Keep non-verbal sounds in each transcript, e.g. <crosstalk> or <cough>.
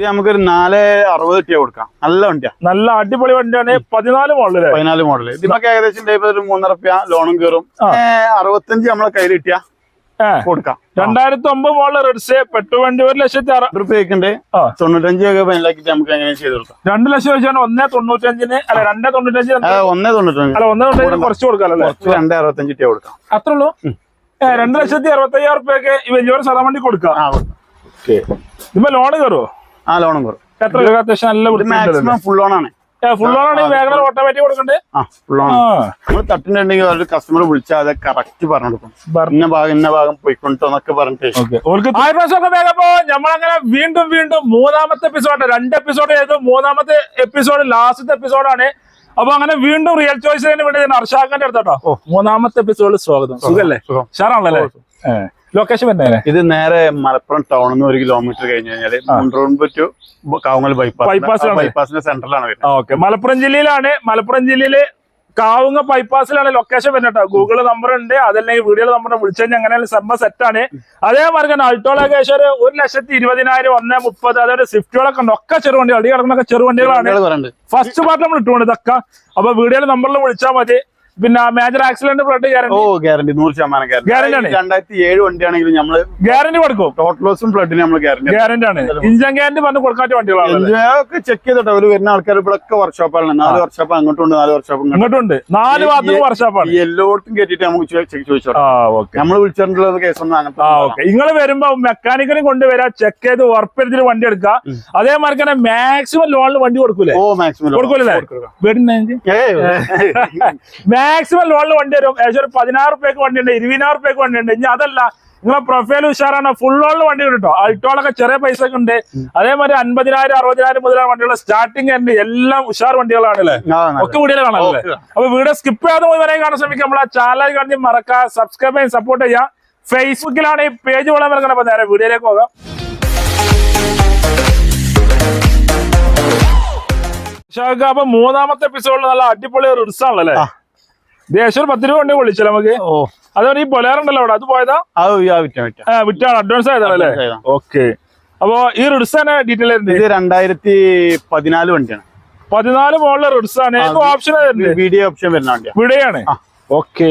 ഇത് നമുക്കൊരു നാല് അറുപത് കിട്ടിയ കൊടുക്കാം. നല്ല വണ്ടിയാ. നല്ല അടിപൊളി വണ്ടിയാണ്. പതിനാല് മോഡൽ പതിനാല് മോഡൽ ഇതിനൊക്കെ ഏകദേശം ഒരു മൂന്നര റുപ്യ ലോണും കയറും അറുപത്തഞ്ച് നമ്മളെ കയ്യിൽ കിട്ടിയ കൊടുക്കാം. രണ്ടായിരത്തി ഒമ്പത് മോഡൽ റെഡ്സ് പെട്രോൾ വണ്ടി ഒരു ലക്ഷത്തി അറുപത് റുപ്യക്കുണ്ട്. തൊണ്ണൂറ്റഞ്ച് ഒക്കെ ഫൈനലാക്കിട്ട് നമുക്ക് അങ്ങനെ ചെയ്ത് കൊടുക്കാം. രണ്ട് ലക്ഷം വെച്ചാണ് ഒന്നേ തൊണ്ണൂറ്റഞ്ചിന് അല്ല രണ്ടേ തൊണ്ണൂറ്റഞ്ചിന് ആ, ഒന്നേ തൊണ്ണൂറ്റഞ്ച്. അല്ല ഒന്നേ തൊണ്ണൂറ്റഞ്ചിന് കുറച്ച് കൊടുക്കാം കുറച്ച് രണ്ടേ അറുപത്തഞ്ച് കിട്ടിയ കൊടുക്കാം. അത്രേ ഉള്ളൂ? രണ്ട് ലക്ഷത്തി അറുപത്തയ്യായിരം റുപ്യൊക്കെ ഈ വലിയൊരു സ്ഥലം വണ്ടി കൊടുക്കാം. ഇപ്പൊ ലോൺ കയറുമോ ആ ലോണും കുറവ്. എത്ര രൂപ? അത്യാവശ്യം നല്ല ഇത് വൃത്തിയുണ്ടല്ലോ മാക്സിമം ഫുൾ ലോൺ ആണ്. ഫുൾ ലോൺ ആണ് ഈ വേഗം ഓട്ടോമാറ്റിക് കൊടുക്കണ്ടേ? ആ ഫുൾ ലോൺ ആ. നമ്മൾ തട്ടിട്ടുണ്ടെങ്കിൽ ഒരു കസ്റ്റമർ വിളിച്ചാൽ അത് കറക്റ്റ് പറഞ്ഞു കൊടുക്കും ഇന്ന ഭാഗം ഇന്ന ഭാഗം പോയിക്കൊണ്ടോ എന്നൊക്കെ പറഞ്ഞിട്ട്. ഓക്കെ. ഓർക്ക് ഹായ് ഫ്രണ്ട്സ് ഒക്കെ വേഗം പോ. നമ്മളങ്ങനെ വീണ്ടും വീണ്ടും മൂന്നാമത്തെ എപ്പിസോഡ് രണ്ട് എപ്പിസോഡ് ചെയ്തു മൂന്നാമത്തെ എപ്പിസോഡ് ലാസ്റ്റത്തെ എപ്പിസോഡാണ് അപ്പൊ അങ്ങനെ വീണ്ടും റിയൽ ചോയ്സിന് വേണ്ടി ഞാൻ അർഷാഖന്റെ അടുത്തോട്ടോ. മൂന്നാമത്തെ എപ്പിസോഡിൽ സ്വാഗതം. സുഖല്ലേ? സുഖം. ഷാറാണല്ലേ ലൊക്കേഷൻ വരുന്നേ ഇത് നേരെ മലപ്പുറം ടൗണിൽ നിന്ന് ഒരു കിലോമീറ്റർ കഴിഞ്ഞ് ടു കാവുങ്ങൽ ബൈപ്പാസ് ബൈപ്പാസ്. ബൈപ്പാസിന്റെ സെന്ററിലാണ് വരുന്നത്. ഓക്കെ മലപ്പുറം ജില്ലയിലാണ്. മലപ്പുറം ജില്ലയിൽ കാവുങ്ങ ബൈപ്പാസിലാണ് ലൊക്കേഷൻ വരുന്നത് കേട്ടോ. ഗൂഗിൾ നമ്പർ ഉണ്ട്. അതല്ലെങ്കിൽ വീഡിയോയിൽ നമ്പർ വിളിച്ചു കഴിഞ്ഞാൽ അങ്ങനെ സെമ്മ സെറ്റാണ് അതേമാതിരി തന്നെ അൾട്ടോളൊക്കെ ഏകദേശം ഒരു ലക്ഷത്തി ഇരുപതിനായിരം ഒന്ന് മുപ്പത് അതായത് സ്വിഫ്റ്റുകളൊക്കെ ഉണ്ട്. ഒക്കെ ചെറുവണ്ടികൾ അടി കിടക്കുന്നൊക്കെ ചെറുവണ്ടികളാണ് ഫസ്റ്റ് പാർട്ട് നമ്മൾ ഇട്ടുകൊണ്ട് ഇതൊക്കെ. അപ്പൊ വീഡിയോയിൽ നമ്പറിൽ വിളിച്ചാൽ മതി. പിന്നെ മേജർ ആക്സിഡന്റ് ബ്ലഡ് ഓ ഗ്യാരണ്ടി ഗ്യാരണ്ടി നൂറ് ശതമാനം ഗ്യാരണ്ടി ആണ്. രണ്ടായിരത്തി ഏഴ് വണ്ടിയാണെങ്കിലും നമ്മൾ ഗ്യാരണ്ടി കൊടുക്കും. ടോട്ടൽ ലോസും ഫ്ലഡിന് നമ്മൾ ഗ്യാരണ്ടി ഗ്യാരണ്ടി ആണ്. ഇഞ്ചൻ ഗ്യാരണ്ടി പറഞ്ഞ് കൊടുക്കാത്ത വണ്ടികളാണ് ഒക്കെ ചെക്ക് ചെയ്തിട്ട്. അവർ വരുന്ന ആൾക്കാർ ഇവിടെ ഒക്കെ വർക്ക്ഷോപ്പാണ് നാല് വർഷോപ്പ് അങ്ങോട്ടുണ്ട് നാല് വർഷോപ്പ് അങ്ങോട്ടുണ്ട് ഇങ്ങോട്ടുണ്ട്. നാല് ഭാഗത്തും വർഷോപ്പാണ് എല്ലായിടത്തും കയറ്റിട്ട് നമുക്ക് ചെക്ക് ചോദിച്ചോ നമ്മൾ വിളിച്ചിട്ടുള്ള കേസൊന്നും അങ്ങനത്തെ ആ ഓക്കെ. നിങ്ങൾ വരുമ്പോ മെക്കാനിക്കലും കൊണ്ടുവരാ ചെക്ക് ചെയ്ത് ഉറപ്പെടുത്തിട്ട് വണ്ടി എടുക്കുക അതേമാതിരി തന്നെ മാക്സിമം ലോണിൽ വണ്ടി കൊടുക്കൂലേ? ഓ മാക്സിമം കൊടുക്കൂലേ? <laughs> മാക്സിമം ലോണിൽ വണ്ടി വരും. ഏകദേശം ഒരു പതിനാറ് റുപ്യക്ക് വണ്ടി ഉണ്ട് ഇരുപതിനായിരം റുപ്യക്ക് വണ്ടി ഉണ്ട് ഇനി അതല്ല നിങ്ങളെ പ്രൊഫൈൽ ഉഷാറാണ്? ഫുൾ ലോണിൽ വണ്ടി കിട്ടോ അൾട്ടോളൊക്കെ ചെറിയ പൈസ ഒക്കെ ഉണ്ട് അതേമാതിരി അൻപതിനായിരം അറുപതിനായിരം മുതലാണ് വണ്ടികൾ സ്റ്റാർട്ടിങ് തന്നെ എല്ലാം ഉഷാർ വണ്ടികളാണ് അല്ലേ ഒക്കെ വീഡിയോ കാണാനല്ലേ. അപ്പൊ വീഡിയോ സ്കിപ്പ് ചെയ്യാതെ പോയി വരെ കാണാൻ ശ്രമിക്കാം നമ്മളെ ചാനൽ കാണി മറക്കുക സബ്സ്ക്രൈബ് ചെയ്യാൻ സപ്പോർട്ട് ചെയ്യാം. ഫേസ്ബുക്കിലാണ് ഈ പേജ് വളരെ അപ്പൊ നേരെ വീഡിയോയിലേക്ക് പോകാം. ഷാക്ക് അപ്പൊ മൂന്നാമത്തെ എപ്പിസോഡിൽ നല്ല അടിപൊളി ഒരു ആണല്ലേ ആ. ദേശം ഒരു പത്ത് രൂപ കൊണ്ട് വിളിച്ചു നമുക്ക്? ഓ. അതേപോലെ ഈ പൊലാറുണ്ടല്ലോ അവിടെ? അത് പോയതാ? അത് വിറ്റാണ്. അഡ്വാൻസ് ആയതാണല്ലേ Advance ആയതാ. ഓക്കെ അപ്പൊ ഈ റിഡ്സ് തന്നെ ഡീറ്റെയിൽ ആയിരുന്നു ഇത് രണ്ടായിരത്തി പതിനാല് വണ്ടിയാണ്. പതിനാല് മോളിലെ റിഡ്സ് ആണ്. ഓപ്ഷൻ വീഡിയോ ഓപ്ഷൻ വരുന്ന വണ്ടിയാണ് ആ. ഓക്കെ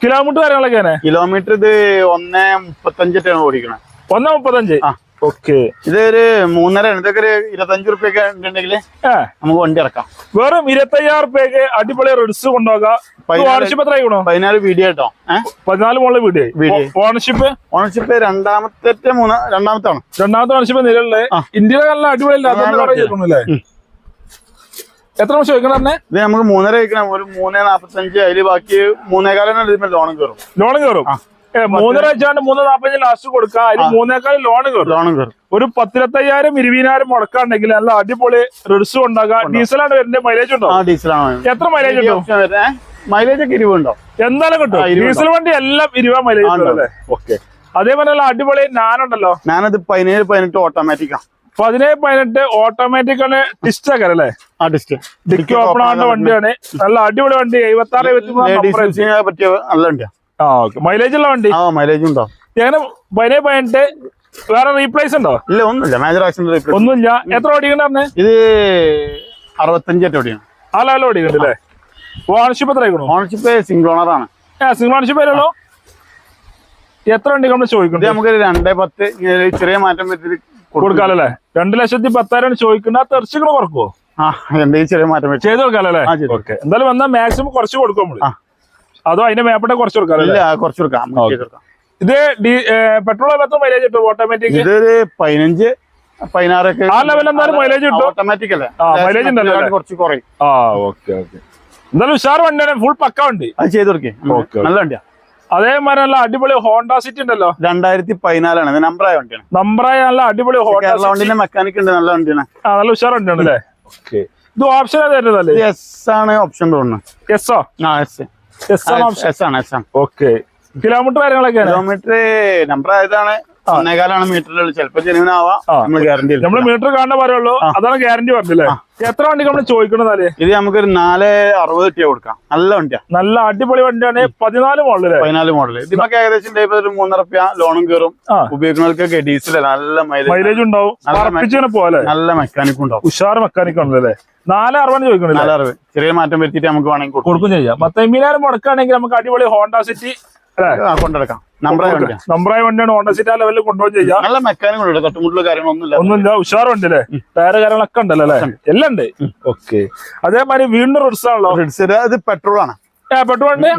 കിലോമീറ്റർ കാര്യങ്ങളൊക്കെയാണ് കിലോമീറ്റർ ഇത് ഒന്നേ മുപ്പത്തഞ്ചിട്ടാണ് ഓടിക്കണേ. ഒന്നേ മുപ്പത്തഞ്ച്? ആ. ഓക്കെ. ഇതൊരു മൂന്നര ഇതൊക്കെ ഒരു ഇരുപത്തഞ്ച് റുപ്യൊക്കെ ഉണ്ടെങ്കിൽ നമുക്ക് വണ്ടി ഇറക്കാം. വെറും ഇരുപത്തയ്യായിരം റുപ്യക്ക് അടിപൊളി റിഡ്സ് കൊണ്ടുപോകാം. പതിനാല്- ഓണർഷിപ്പ് എത്ര ആയിക്കണോ പതിനാല് വീഡിയോ കേട്ടോ. പതിനാല് മോളിലെ വീഡിയോ. ഓണർഷിപ്പ് ഓണർഷിപ്പ് രണ്ടാമത്തെ മൂന്ന് രണ്ടാമത്താണ് രണ്ടാമത്തെ ഓണർഷിപ്പ് നിലവിലെ. ഇന്ത്യയിലെ നല്ല അടിപൊളി. എത്ര വർഷം ചോദിക്കണം തന്നെ ഇത് നമുക്ക് മൂന്നര വെക്കണം ഒരു മൂന്നേ നാപ്പത്തഞ്ച് അതിൽ ബാക്കി മൂന്നേകാലം ലോണും കയറും. ലോണും കയറും. മൂന്നര വെച്ചാണ്ട് മൂന്ന് നാപ്പത്തഞ്ച് ലാസ്റ്റ് കൊടുക്കുക. അതിന്. മൂന്നേക്കാൾ ലോൺ കയറും ഒരു പത്തിരത്തയ്യായിരം ഇരുപതിനായിരം മുടക്കാണ്ടെങ്കിൽ നല്ല അടിപൊളി റിഡ്സ് ഉണ്ടാകാം ഡീസലാണ് വരുന്നത്. മൈലേജ് ഉണ്ടോ? ഡീസലാണ് എത്ര മൈലേജ് ഉണ്ടോ മൈലേജ് ഒക്കെ ഇരുപുണ്ടോ എന്തായാലും കിട്ടും? ഡീസൽ വണ്ടി എല്ലാം ഇരുപത് മൈലേജ് ആ, ഓക്കെ. അതേപോലെ അടിപൊളി ഞാനുണ്ടല്ലോ ഞാനത് പതിനേഴ് പതിനെട്ട് ഓട്ടോമാറ്റിക്കാ പതിനേഴ് പതിനെട്ട് ഓട്ടോമാറ്റിക് ആണ് ഡിസ്റ്റ് ആക്കാൻ അല്ലേ? ആ ഡിസ്റ്റ് ഡിക്കി ഓപ്പൺ ആവേണ്ട വണ്ടിയാണ്. നല്ല അടിപൊളി വണ്ടി. എഴുപത്തി ആറ് എഴുപത്തി പറ്റിയ നല്ല വണ്ടിയാ. ആ ഓക്കെ മൈലേജ് ഉള്ള വണ്ടി? ആ മൈലേജ് ഉണ്ടോ? എങ്ങനെ പതിനെ പതിനെട്ട് വേറെ റീപ്ലേസ് ഉണ്ടോ? ഇല്ല ഒന്നുമില്ല. മേജർ ആക്സിഡന്റ് ഒന്നുമില്ല. എത്ര ഓടിക്കണ്ടേ ഇത് അറുപത്തഞ്ചായിട്ട് ഓടിയാണ് ആ ലെവലിൽ അല്ലേ? ഓണർഷിപ്പ് എത്ര ഓണർഷിപ്പ് സിംഗിൾ ഓണർ ആണ്. സിംഗിൾ ഓണർഷിപ്പ് വരുള്ളൂ എത്ര വണ്ടി നമ്മൾ ഇത് നമുക്ക് രണ്ടേ പത്ത് ചെറിയ മാറ്റം വരുത്തി കൊടുക്കാലല്ലേ? രണ്ട് ലക്ഷത്തി പത്തായിരം ചോദിക്കുന്ന തെർച്ചുകൾ കുറക്കുമോ ആ എന്തെങ്കിലും ചെറിയ മാറ്റം ചെയ്ത് ഓക്കെ. എന്തായാലും വന്നാൽ മാക്സിമം കുറച്ച് കൊടുക്കും നമ്മൾ. അതോ അതിന്റെ മേപ്പട്ടെ കുറച്ച് ഇല്ല കുറച്ച് കൊടുക്കാം. ഇത് പെട്രോൾ എത്ര മൈലേജ് കിട്ടും ഓട്ടോമാറ്റിക് ഇതൊരു പതിനഞ്ച് പതിനാറൊക്കെ ആ ലെവൽ എന്തായാലും മൈലേജ് കിട്ടും. ഓട്ടോമാറ്റിക് അല്ലേ? മൈലേജ് ഉണ്ടല്ലോ കുറച്ച് കുറയും. ആ ഓക്കെ ഓക്കെ എന്തായാലും ഉഷാർ വണ്ടിയാണ് ഫുൾ പക്ക വണ്ടി. അത് ചെയ്ത് കൊടുക്കേ. നല്ല വണ്ടിയാ. അതേമാതിരി നല്ല അടിപൊളി ഹോണ്ട സിറ്റി ഉണ്ടല്ലോ. രണ്ടായിരത്തി പതിനാലാണ് നമ്പറായ വണ്ടിയാണ്. നമ്പറായ നല്ല അടിപൊളി ഹോണ്ട വണ്ടിന്റെ മെക്കാനിക് ഉണ്ട്. നല്ല വണ്ടിയാണ്. ആ നല്ല ഉഷാർ വണ്ടിയാണ് അല്ലേ? ഓക്കെ ഇത് ഓപ്ഷൻ തരുന്നതല്ലേ എസ് ആണ് ഓപ്ഷൻ തോന്നുന്നത് എസ് ഓ? ആ എസ് ഓക്കെ കിലോമീറ്റർ കാര്യങ്ങളൊക്കെ കിലോമീറ്റർ നമ്പർ ആയതാണ്. ഒന്നേകാലാണ് മീറ്ററിൽ ചിലപ്പോ ജനുവിനാവാം ആ. നമ്മൾ ഗ്യാരണ്ടി നമ്മൾ മീറ്റർ കാണാൻ പറയുള്ളൂ. അതാണ് ഗ്യാരണ്ടി പറഞ്ഞില്ലേ? എത്ര വണ്ടി നമ്മൾ ചോദിക്കണതാൽ ഇത് നമുക്കൊരു നാല് അറുപത് കിട്ടിയ കൊടുക്കാം. നല്ല വണ്ടിയാ. നല്ല അടിപൊളി വണ്ടിയാണ്. പതിനാല് മോഡൽ പതിനാല് മോഡൽ ഇതിനൊക്കെ ഏകദേശം ഒരു മൂന്നര റുപ്യ ലോണും കയറും. ഉപയോഗിക്കുന്നവർക്കൊക്കെ ഡീസൽ നല്ല മൈലേജ് മൈലേജ് ഉണ്ടാവും. നല്ല പറപ്പിച്ചിങ്ങനെ പോലെ നല്ല മെക്കാനിക്കും ഉണ്ടാവും. ഉഷാർ മെക്കാനിക് ആണല്ലേ നാല് അറുപത് ചോദിക്കണില്ല? ചെറിയ മാറ്റം വരുത്തിയിട്ട് നമുക്ക് വേണമെങ്കിൽ കൊടുക്കാം. ചെയ്യാം. പത്തമ്പതിനായിരം മുടക്കാണെങ്കിൽ നമുക്ക് അടിപൊളി ഹോണ്ട സിറ്റി കൊണ്ടെടുക്കാം നമ്പറായ വണ്ടിയാണ് ഹോണ്ട സിറ്റി ആ ലെവലിൽ കൊണ്ടുപോയി ചെയ്യാം. നല്ല മെക്കാനിക്കും ഉണ്ട് തൊട്ടുമുട്ടുള്ള കാര്യങ്ങളൊന്നുമില്ല ഒന്നുമില്ല ഉഷാർ വണ്ടി അല്ലേ ടയറ് കാര്യങ്ങളൊക്കെ ഉണ്ടല്ലോ അല്ലേ? എല്ലാം ഉണ്ട്. ഓക്കെ അതേമാതിരി വീണ്ടും റിഡ്സ് ആണല്ലോ. ഇത് പെട്രോൾ ആണ്. പെട്രോൾ ഒരു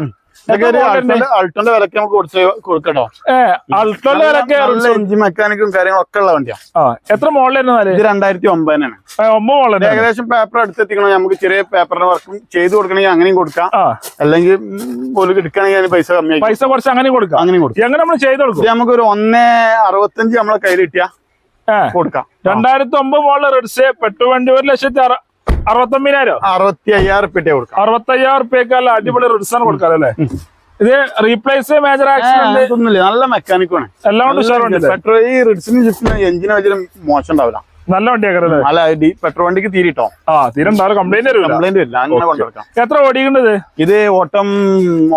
അൾട്ടോന്റെ അൾട്ടോന്റെ വിലക്ക് നമുക്ക് കൊടുത്ത് കൊടുക്കട്ടോ. ഏ അൾട്ടോന്റെ വിലക്ക് നല്ല എഞ്ചിൻ മെക്കാനിക്കും കാര്യങ്ങളൊക്കെ ഉള്ള വണ്ടിയാണ് എത്ര മോളിലായിരുന്നു നാല്? ഇത് രണ്ടായിരത്തി ഒമ്പതിനാണ് ഒമ്പത് മോളിൽ ഏകദേശം പേപ്പർ എടുത്തെത്തിക്കണോ നമുക്ക് ചെറിയ പേപ്പറിന്റെ വർക്കും ചെയ്ത് കൊടുക്കണമെങ്കിൽ അങ്ങനെയും കൊടുക്കാം. അല്ലെങ്കിൽ പോലും എടുക്കണമെങ്കിൽ പൈസ കമ്മിയായി പൈസ കുറച്ച് അങ്ങനെയും കൊടുക്കാം. അങ്ങനെയും കൊടുക്കാം. എങ്ങനെ നമ്മൾ ചെയ്ത് കൊടുക്കും? നമുക്ക് ഒരു ഒന്നേ അറുപത്തഞ്ച് നമ്മളെ കയ്യിൽ കിട്ടിയാ കൊടുക്കാം. രണ്ടായിരത്തി ഒമ്പത് മോളിൽ റെഡ്സ് പെട്രോൾ വണ്ടി ഒരു ലക്ഷത്തി അറുപത്തൊമ്പതിനായിരം? അറുപത്തി അയ്യായിരം ഉറുപ്പിട്ടേ കൊടുക്കാം. അറുപത്തയ്യായിരം റുപ്യക്കല്ല അടിപൊളി റിഡ്സ് ആണ് കൊടുക്കാം അല്ലേ? ഇത് റീപ്ലേസ് മേജർ ആക്സിഡന്റ് അതൊന്നുമില്ല. നല്ല മെക്കാനിക്കുമാണ് എല്ലാം കൊണ്ട് പെട്രോൾ ഈ റിഡ്സിന് ജിപ്സിന് എഞ്ചിന് വെച്ചാൽ മോശം ഉണ്ടാവില്ല. നല്ല വണ്ടിയാക്കല്ലേ നല്ല ഡി- പെട്രോൾ വണ്ടിക്ക് തീരിട്ടോ ആ തീരെ ഉണ്ടാവും കംപ്ലൈന്റ് കംപ്ലൈന്റ് വരില്ല. അങ്ങനെ കൊണ്ടുവെക്കാം എത്ര ഓടിക്കുന്നത് ഇത്? ഓട്ടം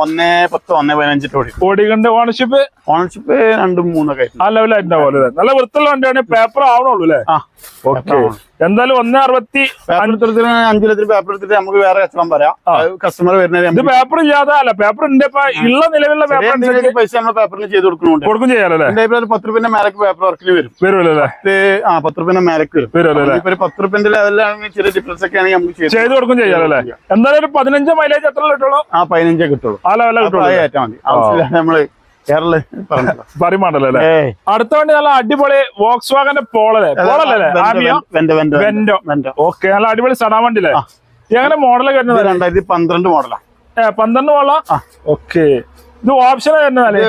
ഒന്നേ പത്ത് ഒന്നേ പതിനഞ്ചിട്ട് ഓടി. ഓടിക്കണ്ട് ഓണർഷിപ്പ് ഓണർഷിപ്പ് രണ്ടും മൂന്നൊക്കെ ആ ലെവലായിട്ടുണ്ടാവും അല്ലേ? നല്ല വൃത്തിയുള്ള വണ്ടിയാണ്. പേപ്പർ ആവണുള്ളൂ അല്ലേ? ഓക്കെ എന്തായാലും ഒന്ന് അറുപത്തി എടുത്തിട്ട് അഞ്ചു ലക്ഷത്തിന് പേപ്പർ എടുത്തിട്ട് നമുക്ക് വേറെ കച്ചവടം പറയാം. കസ്റ്റമർ വരുന്നത് ഇത് പേപ്പർ ഇല്ലാതെ അല്ല പേപ്പർ ഉണ്ട് ഇപ്പൊ. ഉള്ള നിലവിലുള്ള പേപ്പർ പൈസ നമ്മൾ പേപ്പറിന് ചെയ്ത് കൊടുക്കുന്നുണ്ട്. കൊടുക്കും ചെയ്യാനല്ലേ പത്ത് റുപ്യന്റെ മേലക്ക് പേപ്പർ വർക്കിന് വരും. വരുമല്ലേ ആ പത്ത് റുപ്യന്റെ മേലക്ക് വരും. വരുമല്ലോ ഇപ്പൊ പത്ത് റുപ്യന്റെ ലെവലിലാണെങ്കിൽ ചെറിയ ഡിഫറൻസ് ഒക്കെ ആണെങ്കിൽ നമുക്ക് ചെയ്ത് കൊടുക്കും ചെയ്യാനല്ലേ എന്തായാലും പതിനഞ്ച് മൈലേജ് എത്ര കിട്ടുള്ളൂ? ആ പതിനഞ്ചേ കിട്ടുള്ളൂ. ആ ലെവലിൽ കിട്ടുള്ളൂ നമ്മൾ അല്ലേ? അടുത്ത വണ്ടി നല്ല അടിപൊളി വോക്സ് വാഗന്റെ പോളല്ലേ ഓക്കെ നല്ല അടിപൊളി സടാ വണ്ടിയില്ലേ എങ്ങനെ മോഡൽ ഇത് വരുന്നത്? രണ്ടായിരത്തി പന്ത്രണ്ട് മോഡലാ ഏ പന്ത്രണ്ട് മോഡലാ. ഓക്കെ ഇത് ഓപ്ഷൻ വരുന്നതല്ലേ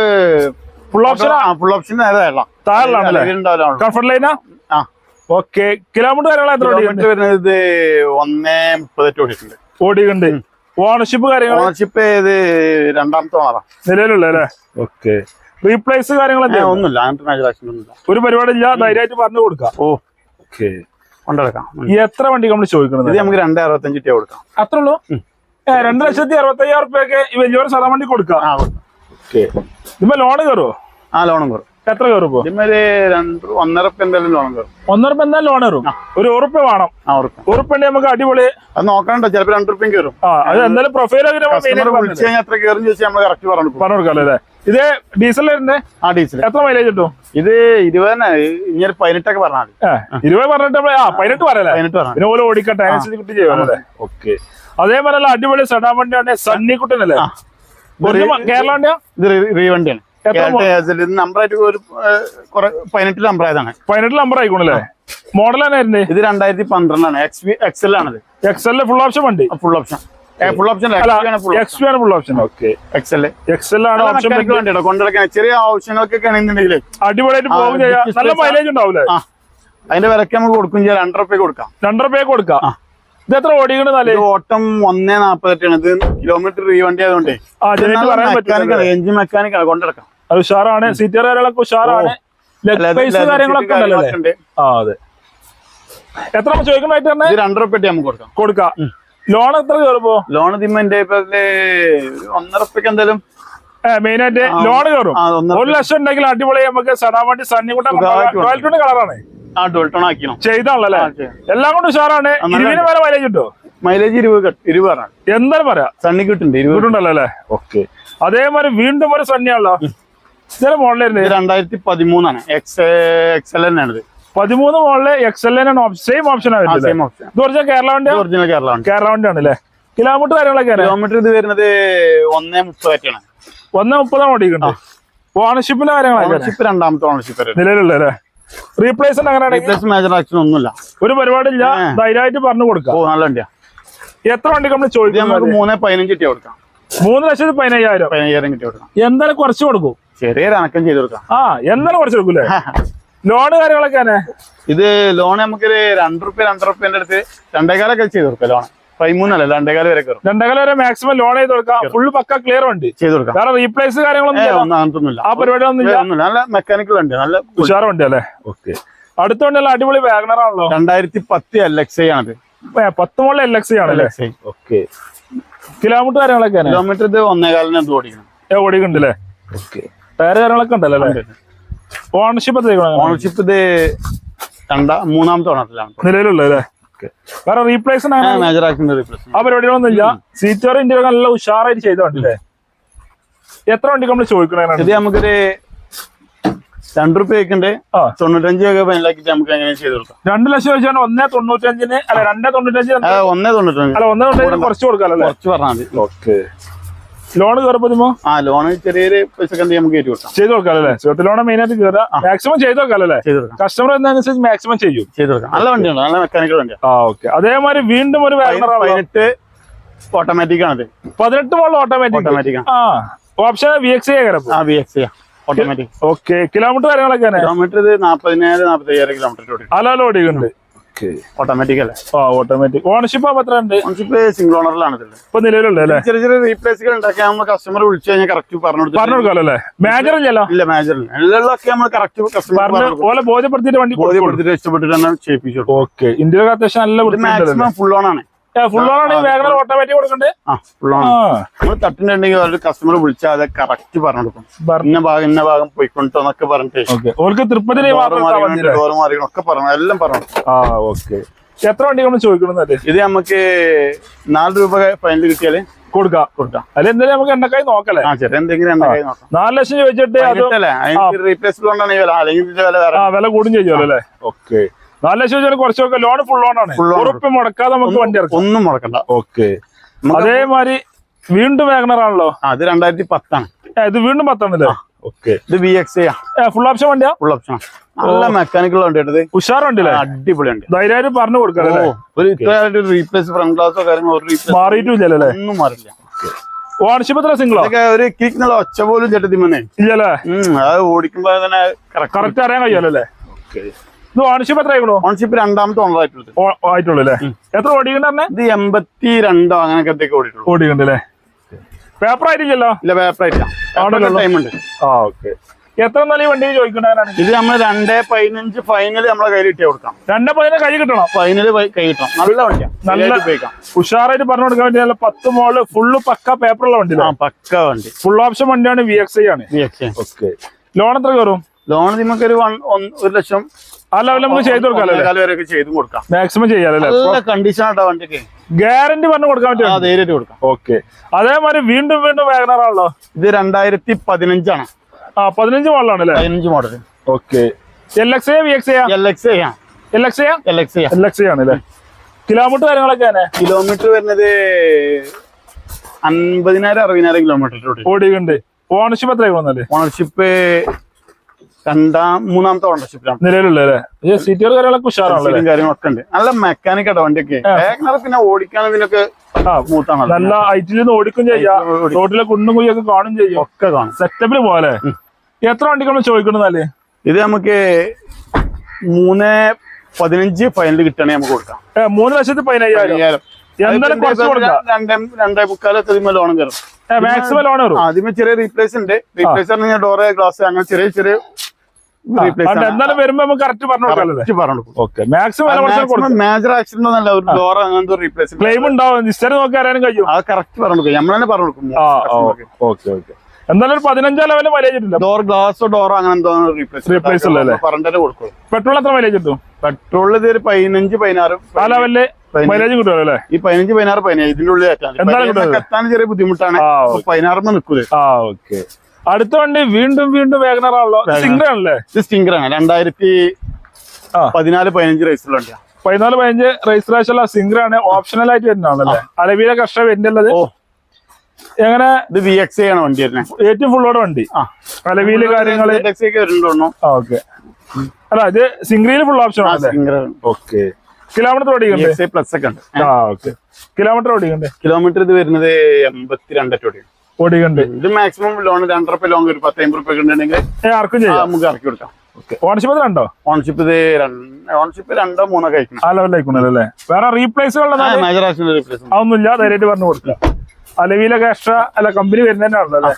full option full option comfort ലൈനാ okay kilometre കാര്യങ്ങൾ എത്ര ഓടി വരുന്നത് ഒന്നേ മുപ്പത്തെട്ട് ഓടിയിട്ടുണ്ട്. ഓടിയുണ്ട് ഓണർഷിപ്പ് കാര്യങ്ങൾ ഓണർഷിപ്പ് ഇത് രണ്ടാമത്തെ ഓണറാ നിലവിലുള്ള അല്ലേ? ഓക്കെ. റീപ്ലേസ് കാര്യങ്ങൾ ഒന്നുമില്ല. ഒന്നുമില്ല. ഒരു പരിപാടി ഇല്ല ധൈര്യമായിട്ട് പറഞ്ഞു കൊടുക്കാം. ഓ ഓക്കെ. കൊണ്ടെടുക്കാം. എത്ര വണ്ടി നമ്മൾ ചോദിക്കുന്നത് ഇത് നമുക്ക് രണ്ടേ അറുപത്തഞ്ച് ടീ കൊടുക്കാം. അത്ര ഉള്ളൂ? രണ്ട് ലക്ഷത്തി അറുപത്തയ്യായിരം റുപ്യൊക്കെ ഈ വലിയൊരു സ്ഥലം വണ്ടി കൊടുക്കാം. ഓക്കെ. ഇപ്പൊ ലോൺ കയറുമോ ആ ലോണും കയറും. എത്ര കയറും ഇപ്പൊ? ഇതിന്മേൽ രണ്ട് ഒന്നര എന്തായാലും കയറും. ഒന്നര എന്തായാലും ലോൺ കയറും. ഒരു ഉറുപ്പ് വേണം. ഉറുപ്പുണ്ടെങ്കിൽ നമുക്ക് അടിപൊളി അത് നോക്കണ്ട ചിലപ്പോ രണ്ട് ഉറുപ്പ്യം കയറും. അത് എന്തായാലും പ്രൊഫൈൽ കസ്റ്റമർ വിളിച്ചു കഴിഞ്ഞാൽ എത്ര കയറും ചോദിച്ചാൽ നമ്മൾ കറക്റ്റ് പറഞ്ഞു. പറഞ്ഞു കൊടുക്കാം അല്ലേ? ഇത് ഡീസൽ ആ ഡീസൽ എത്ര മൈലേജ് കിട്ടും? ഇത് ഇരുപതിനാ ഇനി ഒരു പതിനെട്ടൊക്കെ പറഞ്ഞാൽ ഇരുപത് പറഞ്ഞിട്ട് ആ പതിനെട്ട് പറയല്ലേ? പതിനെട്ട് പറഞ്ഞു പോലെ ഓടിക്കട്ടെ കിട്ടി ചെയ്യാമല്ലേ ഓക്കെ. അതേപോലെ അടിപൊളി സെഡാ വണ്ടിയാണ് സണ്ണി കുട്ടനല്ലേ? ആ. ഒറിജിനൽ കേരള വണ്ടിയാ? ഇത് റീ- വണ്ടിയാണ് നമ്പറായിട്ട് ഒരു പതിനെട്ടിൽ നമ്പർ ആയതാണ്. പതിനെട്ട് നമ്പർ ആയിക്കോണല്ലേ? മോഡൽ തന്നെ ഇത് രണ്ടായിരത്തി പന്ത്രണ്ടാണ്. എക്സ് വി എക്സൽ ആണിത്. എക്സലിലെ ഫുൾ ഓപ്ഷൻ വണ്ടി? Full option full option X ആണ് full option okay XL XL ആണ് ഓപ്ഷൻ വണ്ടിയുടെ കൊണ്ടിടക്കാൻ ചെറിയ ആവശ്യങ്ങൾക്കൊക്കെ ആണെന്നുണ്ടെങ്കിൽ അടിപൊളിയായിട്ട് പോകും നല്ല മൈലേജ് ഉണ്ടാവില്ലേ അതിന്റെ വിലക്ക് നമുക്ക് കൊടുക്കും ചെയ്യാം. രണ്ടര രൂപ കൊടുക്കാം. രണ്ടര രൂപ കൊടുക്കാം. ഇത് എത്ര ഓടിക്കണ നല്ല ഓട്ടം ഒന്നേ നാപ്പത്തെട്ടാണ് ഇത് കിലോമീറ്റർ റീവണ്ടി വണ്ടി ആയതുകൊണ്ട്. എഞ്ചിൻ മെക്കാനിക്കാണ് കൊണ്ടിടക്കാം അത് ഉഷാറാണ്. സീറ്റർ കാര്യങ്ങളൊക്കെ ഉഷാറാണ്. ലെഗ് പൈസ കാര്യങ്ങളൊക്കെ ഉണ്ടല്ലോ ആ അതെ. എത്ര ചോദിക്കണമായിട്ട് തന്നെ ഇത് രണ്ടര പെട്ടി നമുക്ക് കൊടുക്കാം. കൊടുക്കാം. ലോൺ എത്ര കയറുമ്പോ ലോൺ തിമ്മന്റെ ഒന്നരപ്പയ്ക്ക് എന്തായാലും മെയിൻ ആയിട്ട് ലോൺ കയറും. ഒരു ലക്ഷം ഉണ്ടെങ്കിൽ അടിപൊളി നമുക്ക് സടാൻ വേണ്ടി സണ്ണിക്കുട്ട സുഖമായിട്ട് ടോയ്ലറ്റിന്റെ കളറാണ് ആ ഡോൾട്ടൺ ആക്കിയോ ചെയ്താണല്ലേ എല്ലാം കൊണ്ട് ഉഷാറാണ്. ഇരുപതിന് വരെ മൈലേജ് കിട്ടും മൈലേജ് ഇരുപത് ഇരുപതാണ് എന്തായാലും പറയാം. സണ്ണി കിട്ടുന്നുണ്ട് ഇരുപത്. കിട്ടുണ്ടല്ലോ അല്ലേ? ഓക്കെ. അതേമാതിരി വീണ്ടും ഒരു സണ്ണിയാണല്ലോ. ഇതേ മോഡലായിരുന്നു. രണ്ടായിരത്തി പതിമൂന്നാണ് എക്സ് എക്സ് എൽ തന്നെയാണ് പതിമൂന്ന് model X L same option. ആണ് സെയിം ഓപ്ഷൻ ഇത് കുറച്ച് കേരള വണ്ടി ഒറിജിനൽ കേരള വണ്ടി. കേരള വണ്ടി ആണല്ലേ കിലോമീറ്റർ കാര്യങ്ങളൊക്കെ കിലോമീറ്റർ ഇത് വരുന്നത് ഒന്നേ മുപ്പതാണ് ഒന്നേ മുപ്പതാണ് ഓടിക്കുന്നുണ്ട് ഓണർഷിപ്പിന്റെ കാര്യങ്ങളൊക്കെ ഓണർഷിപ്പ് രണ്ടാമത്തെ ഓണർഷിപ്പ് നിലവിലുള്ള അല്ലേ? റീപ്ലേസ്മെന്റ് അങ്ങനെ റീപ്ലേസ് മേജർ ആക്ഷൻ ഒന്നുമില്ല. ഒരു പരിപാടിയില്ല. ഇല്ല ധൈര്യമായിട്ട് പറഞ്ഞു കൊടുക്കാം. നല്ല വണ്ടിയാ. എത്ര വണ്ടി നമ്മൾ ചോദിക്കാം നമുക്ക് മൂന്നേ പതിനഞ്ച് കിട്ടിയ കൊടുക്കാം. മൂന്ന് ലക്ഷത്തി പതിനയ്യായിരം. പതിനയ്യായിരം കിട്ടിയ കൊടുക്കാം. എന്തായാലും കുറച്ച് കൊടുക്കും. ചെറിയൊരു അനക്കം ചെയ്ത് കൊടുക്കാം. ആ എന്നാലും കുറച്ച് കൊടുക്കൂലേ ലോണ് കാര്യങ്ങളൊക്കെ ആണ്? ഇത് ലോൺ നമുക്കൊരു രണ്ട് റുപ്യ രണ്ടര റുപ്യന്റെ അടുത്ത് രണ്ടേകാലൊക്കെ ചെയ്ത് കൊടുക്കാം ലോൺ പതിമൂന്നല്ല രണ്ടേകാൽ വരെ കയറും. രണ്ടേകാലം വരെ മാക്സിമം ലോൺ ചെയ്ത് കൊടുക്കാം. ഫുള്ള് പക്ക ക്ലിയർ ഉണ്ട് ചെയ്ത് കൊടുക്കാം. കാരണം റീപ്ലേസ് കാര്യങ്ങളൊന്നും അങ്ങനത്തൊന്നുമില്ല. ആ പരിപാടി ഒന്നും നല്ല മെക്കാനിക്കൽ ഉണ്ട് നല്ല ഉഷാറുണ്ട് അല്ലേ? ഓക്കെ. അടുത്തോണ്ട് വണ്ടിയല്ല അടിപൊളി വാഗ്നറാണല്ലോ രണ്ടായിരത്തി പത്ത് എൽ എക്സ് ഐ ആണത്. ഏ, പത്ത് മുകളിൽ എൽ എക്സ് ഐ ആണ് ഓക്കെ. കിലോമീറ്റർ കാര്യങ്ങളൊക്കെ കിലോമീറ്റർ ഇത് ഒന്നേകാലിന് ഓടിക്കണം. ഓടിക്കണ്ടല്ലേ ഓക്കെ. ടയർ കാര്യങ്ങളൊക്കെ ഉണ്ടല്ലോ അല്ലേ? ഓണർഷിപ്പ് ഓണർഷിപ്പ് ഇത് രണ്ടാ മൂന്നാമത്തെ ഓണത്തിലാണ് നിലവിലുള്ള അല്ലേ? വേറെ റീപ്ലേസ് ആ പരിപാടികളൊന്നും ഇല്ല. സീറ്റർ ഇന്ത്യ നല്ല ഉഷാറായിട്ട് ചെയ്ത വണ്ടില്ലേ എത്ര വണ്ടി നമ്മൾ ചോദിക്കണേ ഇത് നമുക്കൊരു രണ്ട് റുപ്യക്ക് ഉണ്ട് ആ. തൊണ്ണൂറ്റഞ്ച് ഒക്കെ ഫൈനലാക്കിട്ട് നമുക്ക് അങ്ങനെ ചെയ്ത് കൊടുക്കാം. രണ്ട് ലക്ഷം ചോദിച്ചാൽ ഒന്നേ തൊണ്ണൂറ്റഞ്ചിന് അല്ല രണ്ടേ തൊണ്ണൂറ്റഞ്ചിന് ഒന്നേ തൊണ്ണൂറ്റഞ്ച്. അല്ല ഒന്നേ തൊണ്ണൂറ്റഞ്ച് കുറച്ച് കൊടുക്കാമല്ലോ കുറച്ച് പറഞ്ഞാൽ മതി. ഓക്കെ. ലോൺ കയറപ്പോ ആ ലോണ് ചെറിയൊരു പൈസ കണ്ടി നമുക്ക് കയറ്റി കൊടുക്കാം. ചെയ്ത് കൊടുക്കാമല്ലേ ചോട്ട് ലോൺ മെയിൻ ആയിട്ട് കയറാം മാക്സിമം ചെയ്ത് കൊടുക്കാം കസ്റ്റമർ എന്നനുസരിച്ച് മാക്സിമം ചെയ്യും. ചെയ്ത് കൊടുക്കാം. നല്ല വണ്ടിയാണ്. നല്ല മെക്കാനിക്കൽ വണ്ടി ആ ഓക്കെ അതേമാതിരി വീണ്ടും ഒരു പതിനെട്ട് ഓട്ടോമാറ്റിക് ആണത് പതിനെട്ട് മോളിൽ ഓട്ടോമാറ്റിക് ഓട്ടോമാറ്റിക് ആണ്. ആ ഓപ്ഷൻ വി എക്സ് ആ എക്സ് ഓട്ടോമാറ്റിക് ഓക്കെ കിലോമീറ്റർ കാര്യങ്ങളൊക്കെ കിലോമീറ്റർ ഇത് നാപ്പതിനായിരം നാപ്പത്തയ്യായിരം കിലോമീറ്റർ ഓടി അലാലോ ഓട്ടോമാറ്റിക്. അല്ലേ? ആ ഓട്ടോമാറ്റിക് ഓണർഷിപ്പ് ആകുമ്പോ എത്ര ഉണ്ട്? ഓൺഷിപ്പ് സിംഗിൾ ഓണറിലാണ് ഇപ്പൊ നിലവിലുള്ള അല്ലേ? ചെറിയ ചെറിയ റീപ്ലേസുകൾ ഉണ്ടാക്കിയാൽ നമ്മൾ കസ്റ്റമർ വിളിച്ചു കഴിഞ്ഞാൽ കറക്റ്റ് പറഞ്ഞു കൊടുത്തു പറഞ്ഞു കൊടുക്കാമല്ലോ മേജർ ഇല്ലല്ലോ? ഇല്ല മേജർ എല്ലാം നമ്മൾ കറക്റ്റ് കസ്റ്റമർ പറഞ്ഞ് ഓലെ ബോധ്യപ്പെടുത്തിയിട്ട് വണ്ടി ഇഷ്ടപ്പെട്ടിട്ട് ചെയ്യിപ്പിച്ചു ഓക്കെ ഇന്ത്യയിലൊക്കെ അത്യാവശ്യം നല്ല മാക്സിമം ഫുൾ ഓൺ ആണ്. നമ്മൾ തട്ടിട്ടുണ്ടെങ്കിൽ ഒരു കസ്റ്റമർ വിളിച്ചാൽ അത് കറക്റ്റ് പറഞ്ഞു കൊടുക്കും ഇന്ന ഭാഗം ഇന്ന ഭാഗം പോയിക്കൊണ്ടോ എന്നൊക്കെ പറഞ്ഞിട്ട് മാറിക്കണം ഒക്കെ പറഞ്ഞു എല്ലാം പറഞ്ഞു ആ ഓക്കെ. എത്ര വണ്ടി നമ്മൾ ചോദിക്കണമെന്നല്ലേ ഇത് നമുക്ക് നാല് രൂപ ഫൈനൽ കിട്ടിയാൽ കൊടുക്കാം. കൊടുക്കാം. അല്ല എന്തായാലും നമുക്ക് എണ്ണക്കായി നോക്കല്ലേ? എന്തെങ്കിലും എണ്ണ കൈ നോക്കാം. നാല് ലക്ഷം ചോദിച്ചിട്ട് റീപ്ലേസ് കൊണ്ടാണ് വില. കൂടും ചെയ്യുമല്ലോ അല്ലേ? ഓക്കെ. നാല് ലക്ഷം വെച്ചാൽ കുറച്ചൊക്കെ ലോൺ ഫുൾ ലോൺ ആണ്. ഉറപ്പ് മുടക്കാതെ നമുക്ക് വണ്ടി ഇറക്കാം. ഒന്നും മുടക്കണ്ട. ഓക്കെ അതേമാതിരി വീണ്ടും വാഗണർ ആണല്ലോ? അത് രണ്ടായിരത്തി പത്താണ്. ഇത് വീണ്ടും പത്താണല്ലേ? ഓക്കെ ഇത് ബി എക്സ് ഫുൾ ഓപ്ഷൻ വണ്ടിയാ? ഫുൾ ഓപ്ഷൻ നല്ല മെക്കാനിക്കൽ വണ്ടി ധൈര്യമായിട്ട് പറഞ്ഞു കൊടുക്കാം ഒരു റീപ്ലേസ് ഫ്രണ്ട് ഗ്ലാസോ കാര്യങ്ങളോ ഒരു റീപ്ലേസ് മാറിയിട്ടില്ലല്ലേ ഒന്നും മാറില്ല. ഓണർഷിപ്പ് എത്ര സിംഗിളോ ഒരു ഒച്ച പോലും ഇല്ലല്ലേ? അത് ഓടിക്കുമ്പോ തന്നെ കറക്റ്റ് അറിയാൻ കഴിയുമല്ലോ അല്ലേ? ഇത് ഓണർഷിപ്പ് എത്ര ആയിക്കണോ ഓൺഷിപ്പ് രണ്ടാമത്തെ ഓണർ ആയിട്ടുള്ളത്. ആയിട്ടുള്ളൂ അല്ലേ? എത്ര ഓടിക്കണ്ടേ ഇത് എൺപത്തി രണ്ടോ അങ്ങനെയൊക്കെ ഓടിയിട്ടുള്ളൂ. ഓടിക്കണ്ട് അല്ലേ? പേപ്പർ ആയിട്ടില്ലല്ലോ? ഇല്ല പേപ്പർ ആയിട്ടില്ല. ടൈം ഉണ്ട്. ആ ഓക്കെ എത്ര നല്ല വണ്ടി ചോദിക്കണ്ടാണ്. ഇത് നമ്മൾ രണ്ടേ പതിനഞ്ച് ഫൈനൽ നമ്മളെ കയ്യിൽ ഇട്ടേ കൊടുക്കാം. രണ്ടേ പതിനഞ്ച് കൈ കിട്ടണം. ഫൈനൽ കൈ കിട്ടണം. നല്ല വണ്ടിയാണ് നല്ല- ഉപയോഗിക്കാം. ഉഷാറായിട്ട് പറഞ്ഞു കൊടുക്കാൻ വേണ്ടി നല്ല പത്ത് മോൾ ഫുള്ള് പക്ക പേപ്പറുള്ള വണ്ടി ആ പക്ക വണ്ടി. ഫുൾ ഓപ്ഷൻ വണ്ടിയാണ് വി എക്സ് ഐ ആണ്. വി എക്സ് ഓക്കെ ലോൺ എത്ര കയറും? ലോൺ നിങ്ങൾക്ക് ഒരു വൺ ഒരു ലക്ഷം ആ ലെവൽ നമുക്ക് ചെയ്ത് കൊടുക്കാം ചെയ്ത് കൊടുക്കാം. മാക്സിമം ചെയ്യാലല്ലേ നല്ല കണ്ടീഷൻ ആട്ടോ വണ്ടിക്ക്. ഗ്യാരണ്ടി പറഞ്ഞു കൊടുക്കാൻ പറ്റും ധൈര്യമായിട്ട് കൊടുക്കാം. ഓക്കെ അതേമാതിരി വീണ്ടും വീണ്ടും വാഗണർ ആണല്ലോ ഇത് രണ്ടായിരത്തി പതിനഞ്ചാണ് ആ പതിനഞ്ച് മോഡലാണ് അല്ലേ പതിനഞ്ച് model. Okay L X A V X A L X ചെയ്യാം L X A L X L X ആണ് അല്ലേ? കിലോമീറ്റർ കാര്യങ്ങളൊക്കെ കിലോമീറ്റർ വരുന്നത് അൻപതിനായിരം അറുപതിനായിരം കിലോമീറ്റർ ഓടിയുണ്ട് ഓണർഷിപ്പ് എത്ര വന്നല്ലേ ഓണർഷിപ്പ് രണ്ടാം മൂന്നാമത്തെ ഓണർഷിപ്പിലാണ് നിലവിലുള്ള സീറ്റുകൾ കാര്യങ്ങളൊക്കെ ഉഷാറാണല്ലോ കാര്യങ്ങളൊക്കെ ഉണ്ട്. നല്ല മെക്കാനിക് ആട്ടോ വണ്ടിയൊക്കെ. പിന്നെ ഓടിക്കാൻ ഇതിനൊക്കെ ആ സ്മൂത്താണ് നല്ല ഹൈറ്റിൽ ഓടിക്കും ചെയ്യാം. റോഡിലെ കുണ്ടും കുഴിയൊക്കെ കാണും ചെയ്യും. ഒക്കെ കാണും. സെറ്റപ്പിൽ പോലെ എത്ര വണ്ടിക്ക് നമ്മൾ ചോദിക്കണമെന്നല്ലേ ഇത് നമുക്ക് മൂന്ന് പതിനഞ്ച് ഫൈനൽ കിട്ടണേ നമുക്ക് കൊടുക്കാം. മൂന്ന് ലക്ഷത്തി പതിനയ്യായിരം. മാക്സിമം ലോൺ ആദ്യമേ ചെറിയ റീപ്ലേസ് ഉണ്ട്. റീപ്ലേസ് ഡോറ് ഗ്ലാസ് അങ്ങനെ ചെറിയ ചെറിയ അതുകൊണ്ട് വരുമ്പോ നമുക്ക് കറക്റ്റ് പറഞ്ഞു പറഞ്ഞു മാക്സിമം മേജർ ആക്സിഡന്റ് ഒന്നല്ല ഒരു ഡോർ അങ്ങനത്തെ റീപ്ലേസ് ക്ലെയിം ഉണ്ടാവും. നിശ്ചയം നോക്കി അറിയാനും കഴിയും. അത് കറക്റ്റ് പറഞ്ഞു കൊടുക്കും. നമ്മൾ തന്നെ പറഞ്ഞു കൊടുക്കും. ഓക്കെ ഓക്കെ എന്തായാലും ഒരു പതിനഞ്ചാം ലെവലിൽ മൈലേജ് ഡോർ ഗ്ലാസോ ഡോറോ അങ്ങനെ റീപ്ലേസ് Replace പറഞ്ഞിട്ട് കൊടുക്കും. പെട്രോൾ എത്ര മൈലേജ് കിട്ടും? പെട്രോളിൽ ഇത് ഒരു പതിനഞ്ച് പതിനാറ്. ആ ലെവലിൽ മൈലേജ് കിട്ടുമല്ലോ അല്ലേ? ഈ പതിനഞ്ച് പതിനാറ് പതിനേഴ് ഇതിന്റെ ഉള്ളിൽ എത്താൻ ചെറിയ ബുദ്ധിമുട്ടാണ്. പതിനാറുമ്പോ നിൽക്കൂലേ? ആ ഓക്കെ അടുത്ത വണ്ടി വീണ്ടും വീണ്ടും വേഗനർ ആണല്ലോ സിംഗർ ആണല്ലേ ആണ് രണ്ടായിരത്തി. പതിനാല് പതിനഞ്ച് റേസിലുള്ള വണ്ടിയാ. പതിനാല് പതിനഞ്ച് രജിസ്ട്രേഷൻ സിംഗർ ആണ് ഓപ്ഷണൽ ആയിട്ട് വരുന്നതാണല്ലേ? അലവിയിലെ കഷ്ടം വരുന്നുള്ളത്? എങ്ങനെ? ഇത് വി എക്സ് ആണ് വണ്ടി വരുന്നത്. ഏറ്റവും ഫുള്ളോടെ വണ്ടി. ആ. അലവിയിൽ കാര്യങ്ങൾ? ഓക്കെ അല്ല ഇത് സിംഗറിയിൽ ഫുൾ ഓപ്ഷൻ ഓക്കെ കിലോമീറ്റർ ഓടിക്കണ്ടേ പ്ലസ് ഒക്കെ ഉണ്ട്. ആ ഓക്കെ കിലോമീറ്റർ ഓടിക്കണ്ടേ കിലോമീറ്റർ ഇത് വരുന്നത് എൺപത്തി രണ്ടൊക്കെ ഓടിക്കണ്ട് ഇത് മാക്സിമം ലോൺ രണ്ടര രൂപ ലോൺ ഒരു പത്ത് അമ്പത് ഉണ്ടെങ്കിൽ ആർക്കും ചെയ്യാം. നമുക്ക് ഇറക്കി കൊടുക്കാം. ഓണർഷിപ്പ് രണ്ടോ ഓണർഷിപ്പ് ഇത് ഓണർഷിപ്പ് രണ്ടോ മൂന്നോ കഴിക്കണം ആ ലെവലിലേക്കുണ്ടല്ലോ അല്ലേ? വേറെ റീപ്ലേസുകളുടെ അതൊന്നുമില്ല ധൈര്യമായിട്ട് പറഞ്ഞു കൊടുക്കുക. അലവിയിലൊക്കെ എക്സ്ട്രാ അല്ല കമ്പനി വരുന്നതന്നെ അല്ലേ?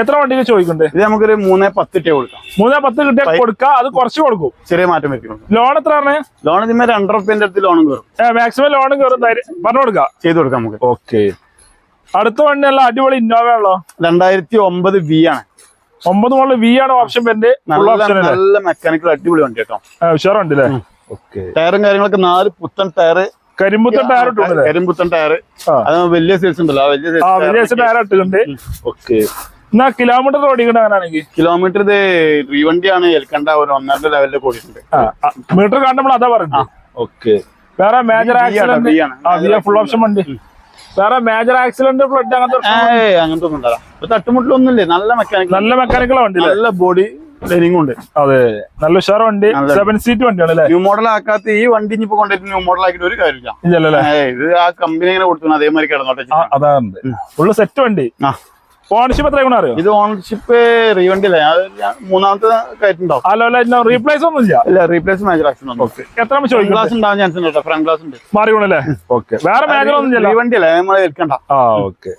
എത്ര വണ്ടിക്ക് ചോദിക്കുന്നുണ്ട്? ഇത് നമുക്കൊരു മൂന്നേ പത്ത് ടേ കൊടുക്കാം. മൂന്നേ പത്ത് കിട്ടിയാൽ കൊടുക്കുക അത് കുറച്ച് കൊടുക്കും. ചെറിയ മാറ്റം വരുത്തുന്നുണ്ട് ലോൺ എത്ര ലോൺ ഇതിന്മേൽ രണ്ടര റുപ്യന്റെ അടുത്ത് ലോണും കയറും മാക്സിമം ലോണും കയറും പറഞ്ഞു കൊടുക്കാം. ചെയ്ത് കൊടുക്കാം നമുക്ക്. ഓക്കെ. അടുത്ത വണ്ടി നല്ല അടിപൊളി ഇന്നോവ ഉള്ളോ രണ്ടായിരത്തി ഒമ്പത് വി ആണ്. ഒമ്പത് മുകളിൽ വി ആണ് ഓപ്ഷൻ വരുന്നത്. ഫുൾ നല്ല ഓപ്ഷൻ നല്ല മെക്കാനിക്കൽ അടിപൊളി വണ്ടി കേട്ടോ. ഉഷാറുണ്ട് അല്ലേ ഓക്കെ. ടയറും കാര്യങ്ങളൊക്കെ നാല് പുത്തൻ ടയർ കരിമ്പുത്തൻ ടയർ ഇട്ടുണ്ട് കരിമ്പുത്തൻ ടയർ. അത് വലിയ സൈസ് ഉണ്ടല്ലോ. ആ വലിയ ആ സൈസ് വലിയ ടയർ ഇട്ടിട്ടുണ്ട്. ഓക്കെ. എന്നാ കിലോമീറ്റർ ഓടിക്കണ അങ്ങനെയാണെങ്കിൽ കിലോമീറ്റർ ഇത് റീവണ്ടിയാണ് എൽക്കണ്ട ഒരു ഒന്നര ലെവലിൽ കൂടിയിട്ടുണ്ട് മീറ്റർ കാണുമ്പോൾ അതാ പറയുന്നത്. ഓക്കെ. വേറെ മേജർ ആക്സിഡന്റ് ഫുൾ ഓപ്ഷൻ വണ്ടി. വേറെ മേജർ ആക്സിഡന്റ് ഫ്ലഡ് അങ്ങനത്തെ അങ്ങനത്തെ ഒന്നും ഉണ്ടാകാം തട്ടുമുട്ടിലൊന്നുമില്ലേ. നല്ല മെക്കാനിക്കൽ നല്ല മെക്കാനിക്കൽ വണ്ടി നല്ല ബോഡി ലൈനിങ് ഉണ്ട്. അതെ. നല്ല ഉഷാർ വണ്ടി. സെവൻ സീറ്റ് വണ്ടിയാണ് അല്ലേ? ന്യൂ മോഡൽ ആക്കാത്ത ഈ വണ്ടി ഇനിയിപ്പോ കൊണ്ടുപോയിട്ട് ന്യൂ മോഡൽ ആക്കിയിട്ട് ഒരു കാര്യമില്ല. ഇല്ലല്ലേ ഇത് ആ കമ്പനി ഇങ്ങനെ കൊടുത്തു. അതേമാതിരി കിടന്നോട്ടെ അതാണ്. ഫുള്ള് സെറ്റ് വണ്ടി. ആ. ഓണർഷിപ്പ് എത്ര ഗുണം അറിയോ? ഇത് ഓണർഷിപ്പ് റീവണ്ടില്ല മൂന്നാമത്തെ കയറ്റുണ്ടാവും അല്ല അല്ല റീപ്ലേസ് ഒന്നും ഇല്ല. ഇല്ല റീപ്ലേസ് മേജർ ആക്ഷൻ ഉണ്ട് എത്ര ഗ്ലാസ് ഉണ്ടാവാൻ ചാൻസ് ഉണ്ട് ഫ്രണ്ട് ഗ്ലാസ് ഉണ്ട്. മാറി ഗുണല്ലേ ഓക്കെ വേറെ മേജർ ഒന്നും ഇല്ല റീവണ്ടി അല്ലേ നമ്മൾ ഏൽക്കണ്ട. ആ ഓക്കെ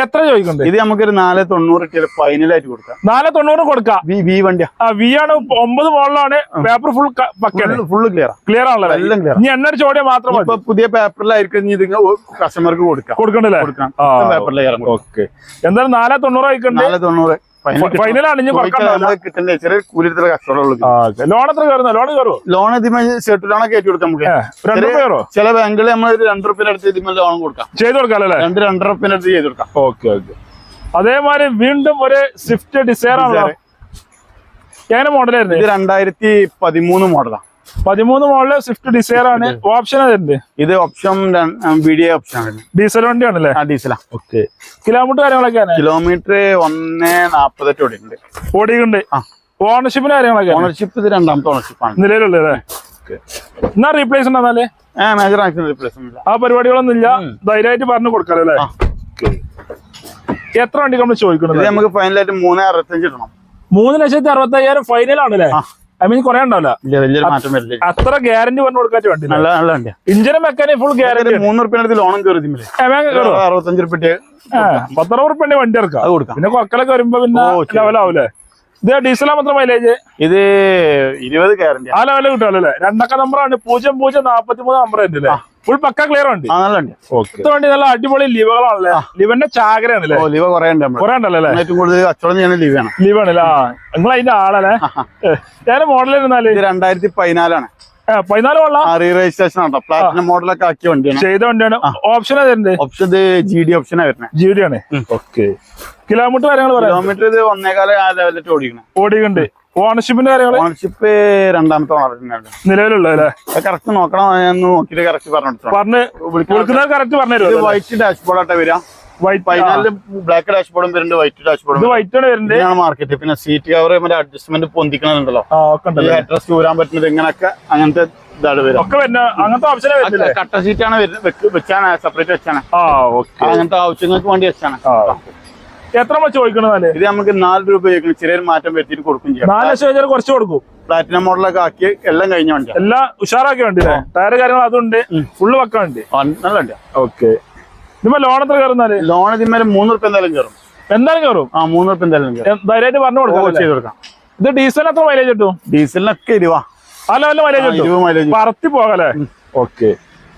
എത്ര ചോദിക്കുന്നുണ്ട്? ഇത് നമുക്കൊരു നാല് തൊണ്ണൂറ് ഇട്ടിട്ട് ഫൈനലായിട്ട് കൊടുക്കാം. നാല് തൊണ്ണൂറ് കൊടുക്കാം. വി വണ്ടിയാ. വി ആണ് ഒമ്പത് മോളിലാണ് paper full full clear clear ആണല്ലോ എല്ലാം ക്ലിയർ ഇനി എണ്ണ ചോദ്യം മാത്രം മതി. ഇപ്പൊ പുതിയ പേപ്പറിലായിരിക്കും ഇത് കസ്റ്റമർക്ക് കൊടുക്കാം. കൊടുക്കണ്ടല്ലേ? കൊടുക്കാം. പേപ്പറിൽ ഓക്കെ. എന്തായാലും നാല് തൊണ്ണൂറ് ആയിക്കണ്ട് നാല് തൊണ്ണൂറ്. ചെറിയ കച്ചവടമുള്ളൂ ലോൺ എത്ര കയറുന്ന? ലോൺ ലോൺ ഇതിമേ ഷർട്ട് ലോണൊക്കെ കയറ്റി കൊടുക്കാം നമുക്ക്. രണ്ടു രൂപ ചില ബാങ്കുകളിൽ നമ്മൾ ഒരു രണ്ട് റുപ്യന്റെ അടുത്ത് ഇതിമേ ലോൺ കൊടുക്കാം. ചെയ്ത് കൊടുക്കാല്ലേ രണ്ട് രണ്ടര അടുത്ത് ചെയ്ത് കൊടുക്കാം. ഓക്കെ ഓക്കെ അതേമാതിരി വീണ്ടും ഒരു സ്വിഫ്റ്റ് ഡിസയർ ആണല്ലോ. എങ്ങനെ മോഡലായിരുന്നു ഇത് രണ്ടായിരത്തി പതിമൂന്ന് മോഡലാ പതിമൂന്ന് മോഡൽ സ്വിഫ്റ്റ് ഡിസയർ ആണ്. ഓപ്ഷൻ അതുണ്ട് ഇത് ഓപ്ഷൻ ബി ഡി ഓപ്ഷൻ ആണ് ഡീസൽ വണ്ടിയാണല്ലേ? ആ ഡീസലാ ഓക്കെ കിലോമീറ്റർ കാര്യങ്ങളൊക്കെയാണ് കിലോമീറ്റർ ഒന്ന് നാപ്പത്തെട്ട് ഓടിയുണ്ട് ഓടിയുണ്ട് ആ. ഓണർഷിപ്പിന് കാര്യങ്ങളൊക്കെ ഓണർഷിപ്പ് ഇത് രണ്ടാമത്തെ ഓണർഷിപ്പ് ആണ്. നിലവിലുള്ളല്ലേ എന്നാ റീപ്ലേസ് ഉണ്ടെന്നാലേ? ഏഹ് മേജർ ആക്ഷൻ റീപ്ലേസ് ആ പരിപാടികളൊന്നും ഇല്ല. ധൈര്യമായിട്ട് പറഞ്ഞു കൊടുക്കാറല്ലേ എത്ര വണ്ടി നമ്മൾ ചോദിക്കുന്നത്? നമുക്ക് ഫൈനലായിട്ട് മൂന്നേ അറുപത്തഞ്ച് ഇടണം. മൂന്ന് ലക്ഷത്തി അറുപത്തി അയ്യായിരം ഫൈനൽ ആണല്ലേ. ഐ മീൻ കുറെ ഉണ്ടാവില്ല അത്ര ഗ്യാരണ്ടി പറഞ്ഞു കൊടുക്കാൻ വണ്ടി. നല്ല നല്ല വണ്ടിയാ. ഇഞ്ചിനും മെക്കാനിക് ഫുൾ ഗ്യാരണ്ടി മൂന്ന് റുപ്യ ലോണും കയറി. അറുപത്തഞ്ച് റുപ്യ പത്തറുപത് ഉറുപ്പ വണ്ടി ഇറക്കാം കൊടുക്കാം. പിന്നെ കൊക്കലൊക്കെ വരുമ്പോ പിന്നെ. ലെവലാവൂലേ ഇത് ഡീസലാ മാത്രം മൈലേജ് ഇത് ഇരുപത് ഗ്യാരണ്ടി ആ ലെവലിൽ കിട്ടുമല്ലോ അല്ലേ? രണ്ടക്ക നമ്പറാണ് പൂജ്യം പൂജ്യം നാപ്പത്തി മൂന്ന് നമ്പർ ഉണ്ട് അല്ലേ? ഫുൾ പക്ക ക്ലിയർ ഉണ്ട് നല്ല വണ്ടി നല്ല അടിപൊളി ലിവകളാണല്ലേ ലിവന്റെ ചാകരയാണ് ലിവ ഓ ലീവ കുറെ കുറെ ഏറ്റവും കൂടുതൽ കച്ചവടം ചെയ്യുന്ന ലീവാണ് ലീവാണല്ലേ നിങ്ങൾ അതിന്റെ ആളല്ലേ? ഞാൻ മോഡൽ ഇരുന്നാൽ രണ്ടായിരത്തി പതിനാലാണ് പതിനാല് കൊള്ളാം. ആ റീ രജിസ്ട്രേഷൻ ആണോ പ്ലാറ്റിനം മോഡലൊക്കെ ആക്കിയ വണ്ടിയാണ്. ചെയ്ത വണ്ടിയാണ്. ഓപ്ഷൻ ഓപ്ഷൻ ഇത് ജി ഡി ഓപ്ഷനാ വരുന്നത് ജി ഡി ആണ്. ഓക്കെ കിലോമീറ്റർ കാര്യങ്ങൾ പറയാം കിലോമീറ്റർ ഇത് ഒന്നേകാലം ആ ലെവലിട്ട് ഓടിക്കണം. ഓടിക്കുന്നുണ്ട് ഓണർഷിപ്പിന്റെ കാര്യങ്ങൾ ഓണർഷിപ്പ് രണ്ടാമത്തെ ഓണർ നിലവിലുള്ളത് കറക്റ്റ് നോക്കണം ഞാൻ നോക്കിട്ട് കറക്റ്റ് പറഞ്ഞു പറഞ്ഞ് വിളിക്കുന്നത് കറക്റ്റ് പറഞ്ഞു വൈറ്റ് ആട്ടെ വരിക. വൈറ്റ് പതിനാലിൽ ബ്ലാക്ക് ഡാഷ്ബോർഡും വരുന്നുണ്ട് വൈറ്റ് ഡാഷ് ഡാഷ്ബോർഡും വൈറ്റ് ആണ് വരുന്നത്. ഇതാണ് മാർക്കറ്റ് പിന്നെ സീറ്റ് കവർ മറ്റേ അഡ്ജസ്റ്റ്മെന്റ് പൊന്തിക്കണുണ്ടല്ലോ അഡ്രസ് ഊരാൻ പറ്റുന്നത് ഇങ്ങനൊക്കെ അങ്ങനത്തെ അങ്ങനത്തെ കട്ട സീറ്റാണ് വെച്ചാണ് സെപ്പറേറ്റ് വെച്ചാണ്. അങ്ങനത്തെ ആവശ്യങ്ങൾക്ക് വേണ്ടി വെച്ചാണ്. എത്ര നമ്മൾ ചോദിക്കണതല്ലേ ഇത് നമുക്ക് നാല് രൂപ ചോദിക്കണം. ചെറിയൊരു മാറ്റം വരുത്തിയിട്ട് കൊടുക്കും ചെയ്യാം. നാല് ലക്ഷം വെച്ചാൽ കുറച്ച് കൊടുക്കും. പ്ലാറ്റിനം മോഡലൊക്കെ ആക്കി എല്ലാം കഴിഞ്ഞ വണ്ടി എല്ലാം ഉഷാറാക്കി വേണ്ടി ടയർ കാര്യങ്ങൾ അതുണ്ട് ഫുള്ള് വെക്കാൻ വണ്ടി. നല്ല വണ്ടി ഓക്കെ. ഇതിപ്പോ ലോൺ എത്ര കയറുന്നാൽ ലോൺ ഇതിന്മേലെ മൂന്ന് റുപ്യ എന്തായാലും കയറും. എന്തായാലും കയറും? ആ മൂന്ന് റുപ്യ എന്തായാലും കയറും. ധൈര്യമായിട്ട് പറഞ്ഞു കൊടുക്കാം ചെയ്ത് കൊടുക്കാം. ഇത് ഡീസൽ എത്ര മൈലേജ് കിട്ടും? ഡീസലിനൊക്കെ ഇരുവ അല്ല അല്ല മൈലേജ് കിട്ടും. പറത്തി പോകല്ലേ ഓക്കെ.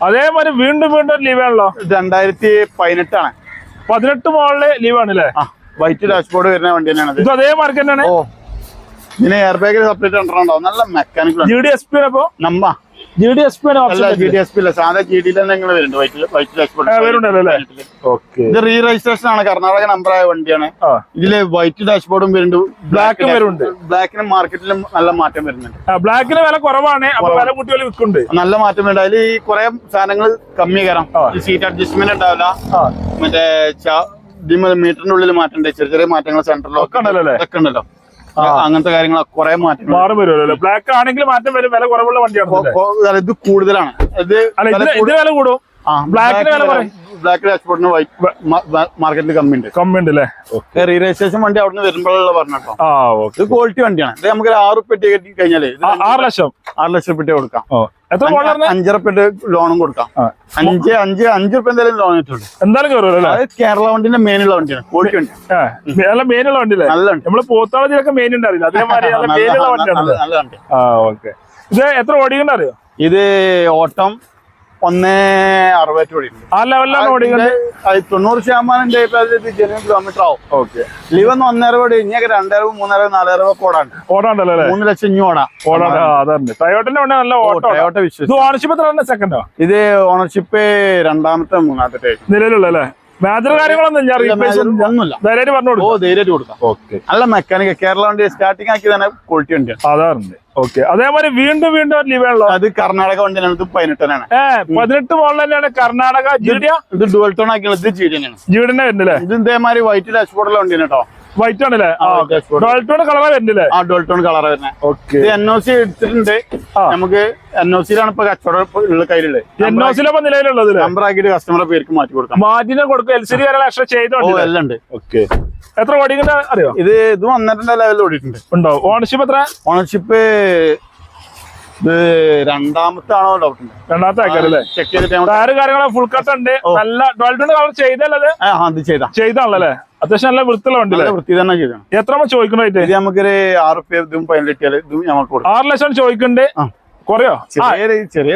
അതേപോലെ വീണ്ടും വീണ്ടും ലീവ് ആണല്ലോ? രണ്ടായിരത്തി പതിനെട്ടാണ്. പതിനെട്ട് മോളിലെ ലീവ് ആണ് അല്ലേ വൈറ്റ് ഡാഷ്ബോർഡ് വരുന്ന വണ്ടി തന്നെയാണ് ഇത്. അതേ മാർക്ക് തന്നെയാണ്? ഓ ഇതിന് എയർ ബാഗിൽ സെപ്പറേറ്റ് ഉണ്ടോ നല്ല mechanical G D S P അപ്പൊ? നമ്മ ജി ഡി എസ് പി ആണ് അല്ല option G D S P അല്ല സാധാ ജി ഡിയിൽ തന്നെ നിങ്ങൾ വരുന്നുണ്ട്. ഇത് റീ രജിസ്ട്രേഷൻ ആണ്. കർണാടക നമ്പർ ആയ വണ്ടിയാണ്. ഇതിൽ വൈറ്റ് ഡാഷ്ബോർഡും വരുന്നുണ്ട്. ബ്ലാക്കും വരുന്നുണ്ട്. ബ്ലാക്കിന് മാർക്കറ്റിലും നല്ല മാറ്റം വരുന്നുണ്ട്. ബ്ലാക്കിന് വില കുറവാണ്. വില കുട്ടികൾ വിൽക്കുന്നുണ്ട് നല്ല മാറ്റം വരുന്നുണ്ട്. അതിൽ ഈ കുറെ സാധനങ്ങൾ കമ്മി കയറാം. സീറ്റ് അഡ്ജസ്റ്റ്മെന്റ് ഉണ്ടാവില്ല. മറ്റേ മീറ്ററിന്റെ ഉള്ളിൽ മാറ്റം ചെറിയ ചെറിയ മാറ്റങ്ങൾ സെന്ററിലോ ഒക്കെ ഉണ്ടല്ലോ. അങ്ങനത്തെ കാര്യങ്ങൾ കുറെ മാറ്റം മാറും വരുമല്ലോ. ബ്ലാക്ക് ആണെങ്കിൽ മാറ്റം വരും വില കുറവുള്ള വണ്ടിയാണ് ഇത് കൂടുതലാണ്. ഇത് വില കൂടും. ബ്ലാക്ക് ഡാഷ്ബോർഡിന് വൈറ്റ് മാർക്കറ്റിൽ കമ്മി ഉണ്ട് കമ്മി ഉണ്ട് അല്ലേ റീ രജിസ്ട്രേഷൻ വണ്ടി വരുമ്പോഴുള്ള പറഞ്ഞോ ഇത് ക്വാളിറ്റി വണ്ടിയാണ്. ഇത് നമുക്ക് ആറ് പെട്ടി കെട്ടി കഴിഞ്ഞാൽ ഇത് ആറ് ലക്ഷം. ആറ് ലക്ഷം പെട്ടി കൊടുക്കാം. അഞ്ചര പെട്ടി ലോണും കൊടുക്കാം. അഞ്ച് അഞ്ച് അഞ്ച് റുപ്യ എന്തായാലും ലോൺ കിട്ടുള്ളൂ എന്തായാലും അല്ലേ അത് കേരള വണ്ടിന്റെ മെയിനുള്ള വണ്ടിയാണ്. ക്വാളിറ്റി വണ്ടി ഏ, നല്ല മെയിനുള്ള വണ്ടി അല്ലേ നല്ല വണ്ടി. നമ്മൾ പോത്താളത്തിലൊക്കെ മെയിൻ ഉണ്ടാവില്ല അതേമാതിരി നല്ല <laughs> ഇത് എത്ര ഓടിക്കണ്ട അറിയോ? ഇത് ഓട്ടം ഒന്ന് അറുപത് ഓടിയിട്ടുണ്ട് ആ ലെവലിലാണ് ഓടിക്കുന്നത് തൊണ്ണൂറ് ശതമാനം ജനുവൻ കിലോമീറ്റർ ആവും. ഓക്കെ ലീവൊന്ന് ഒന്നര കോടി ഇനിയൊക്കെ രണ്ടര മൂന്നര നാലര ഓടാണ്ട് ഓടാണ്ടല്ലോ അല്ലേ? മൂന്ന് ലക്ഷം ഇനി ഓടാം. ഓടാണ്ട് ടയോട്ടിന്റെ നല്ല ഓട്ടോ ടയോട്ട വിശ്വസിച്ചു. ഓണർഷിപ്പ് എത്ര സെക്കൻഡോ ഇത് ഓണർഷിപ്പ് രണ്ടാമത്തെ മൂന്നാമത്തെ നിലവിലുള്ള അല്ലേ? മേജർ കാര്യങ്ങളൊന്നും ധൈര്യമായിട്ട് പറഞ്ഞു ഓ കൊടുക്കും ധൈര്യമായിട്ട് കൊടുക്കാം. ഓക്കെ. നല്ല മെക്കാനിക് കേരള വണ്ടി സ്റ്റാർട്ടിംഗ് ആക്കി തന്നെ ക്വാളിറ്റി വണ്ടിയാണ്. അതാറുണ്ട്. ഓക്കെ. അതേപോലെ വീണ്ടും വീണ്ടും ഒരു ലീവ് അത് കർണാടക വണ്ടിയാണ് ഇത് പതിനെട്ടനാണ് ഏഹ് പതിനെട്ട് മോളിൽ തന്നെയാണ് കർണാടക ജിഡിയ ഇത് ഡുവൽ ടോൺ ആക്കിയാണ് ഇത് ജി തന്നെയാണ്. ജിഡിന്റെ വരുന്നില്ലേ ഇത് ഇതേമാതിരി വൈറ്റ് ഡാഷ്ബോർഡുള്ള വണ്ടിയാണ് കേട്ടോ. വൈറ്റ് ആണല്ലേ? ഡോൾട്ടോൺ കളറാ വരുന്നില്ലേ ആ ഡോൾട്ടോൺ ടോൺ കളർ വരുന്നത് ഓക്കെ എൻ ഒ സി എടുത്തിട്ടുണ്ട് നമുക്ക് എൻ ഒ സിയിലാണ് ഇപ്പൊ കച്ചവടം ഉള്ള കയ്യിലുള്ളത്. എൻ ഒ സിലപ്പോ നിലവിലുള്ളത് നമ്പർ ആക്കിയിട്ട് കസ്റ്റമറെ പേർക്ക് മാറ്റി കൊടുക്കാം. മാറ്റിനെ കൊടുക്കും. എൽ സി ഡി വരെ എക്സ്ട്രാ എല്ലാം ഉണ്ട്. ഓക്കെ എത്ര ഓടിക്കണ്ട അറിയോ? ഇത് ഇത് വന്നിട്ടുണ്ട് ലെവലിൽ ഓടിയിട്ടുണ്ട്. ഉണ്ടോ? ഓണർഷിപ്പ് എത്ര? ഓണർഷിപ്പ് ഇത് രണ്ടാമത്തെ ആണോ ഡൗട്ട് രണ്ടാമത്തെ ആൾക്കാരല്ലേ ചെക്ക് ചെയ്തിട്ട് നമ്മൾ- ടയർ കാര്യങ്ങളെ ഫുൾ കട്ട് ഉണ്ട്. നല്ല ഡോൾട്ടോൺ കളർ ചെയ്തല്ലേ അത്? ചെയ്താണല്ലേ? അത്യാവശ്യം നല്ല വൃത്തിയുള്ള നല്ല വൃത്തി തന്നെ ചെയ്താണ് എത്ര ചോദിക്കണായിട്ട് ഇത് നമുക്കൊരു ആറ് റുപ്യ ഇതും ഇതും നമുക്ക് കൊടുക്കാം. ആറ് ലക്ഷം ചോദിക്കണ്ട് കൊറയോ?